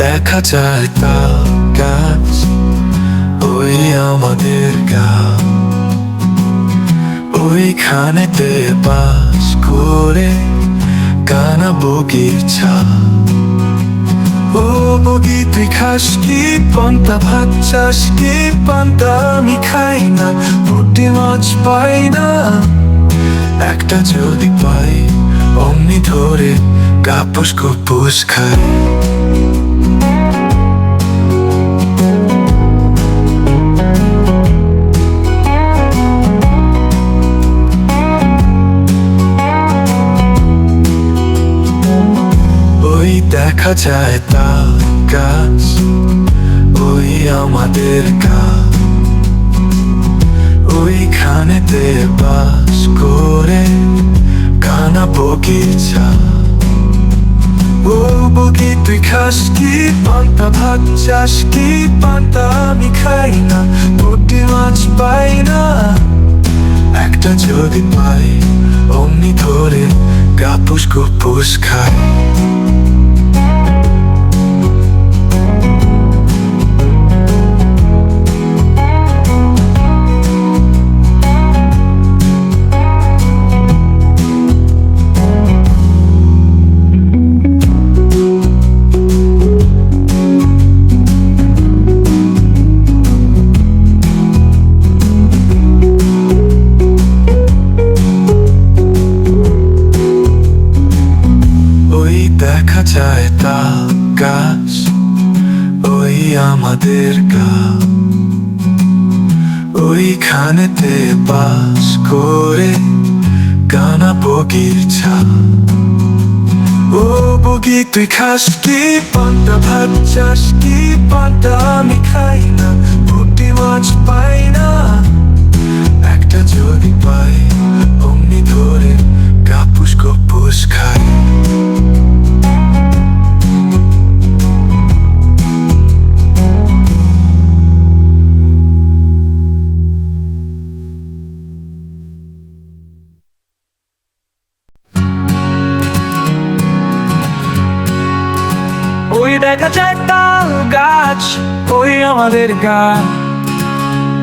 দেখা যায় তাল গাছ ওই আমাদের গাছ ওইখানেতে বাস করে কানা বগির ছা ও বগি, তুই খাস কি পান্তা ভাত, চাস কি পান্তা? আমি খাই না পুটি মাছ পাই না। একটা যদি পাই, অমনি ধরে কাপুস কুপুস খাই। দেখা যায় তাল গাছ ওই আমাদের গাছ ওইখানেতে বাস করে কানা বগিচা ও বগি, তুই খাস কি পান্তা, ভাত চাস কি পান্তা, আমি খাই না, পুটি মাছ পাই না। একটা যদি পাই, অমনি ধরে গাপুস গুপুস খাই। যায় তাল গাছ ওই আমাদের গাছ ওইখানেতে বাস করে গানা বগির ছা ও বগি তুই খাস কি পান্তা ভাত চাস কি পান্তা আমি খাই না দেখা যায় তাল গাছ, ওই আমাদের গান।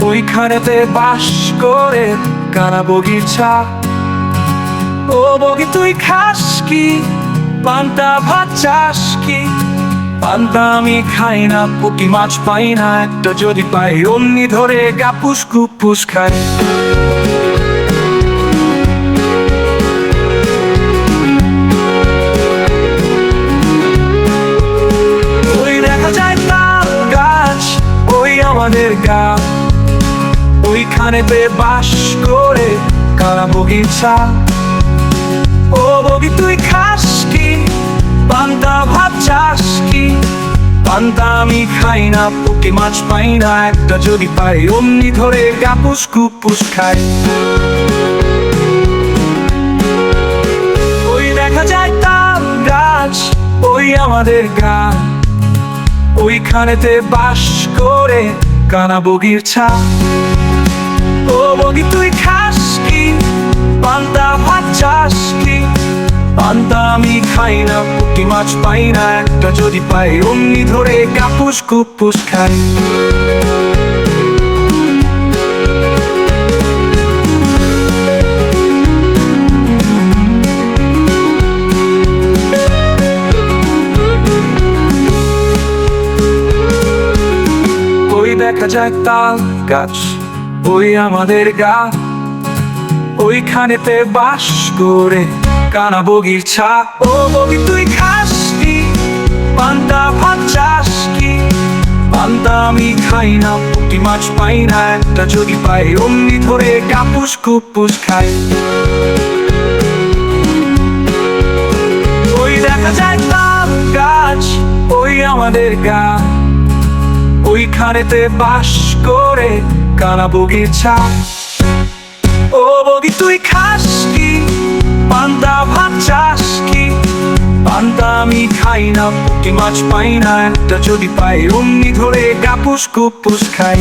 ওইখানেতে বাস করে কানা বগিচা ও বগি, তুই খাস কি? পান্তা ভাত চাস কি? পান্তা আমি খাই না, পুটি মাছ পাই না, একটা যদি পাই, অমনি ধরে গা গাপুস কুপুস খাই। গা ওইখানেতে বাস করে কারা বগিচা ও বগি, তুই খাস কি? পান্তা ভাত চাস কি? পান্তা আমি খাই না মাছ পাই না, একটা যদি পাই, অমনি ধরে গাপুস কুপুস খাই। ওই দেখা যায় তাল গাছ, ওই আমাদের গান। ওইখানেতে বাস করে কানা বগির ছা ও বগি, তুই খাস কি? পান্তা ভাত চাস কি? পান্তা আমি খাই না, পুটি মাছ পাই না, একটা যদি পাই, অমনি ধরে কাপুস কুপুস খাই। দেখা যায় তাল গাছ, ওই আমাদের গা। ওইখানেতে বাস করে কানা বগির ছা। ও বগি, তুই খাস কি? পান্তা ভাত চাস কি? পান্তা আমি খাই না, পুটি মাছ পাই না, একটা যদি পাই, অমনি ধরে কাপুস কুপুস খাই। ওই দেখা যায় তাল গাছ, ওই আমাদের গা। ওইখানেতে বাস করে কানা বগির ছা ও বগি, তুই খাস কি? পান্তা ভাত চাস কি? পান্তা আমি খাই না, পুটি মাছ পাই না, একটা যদি পাই। অমনি ধরে কাপুস কুপুস খাই।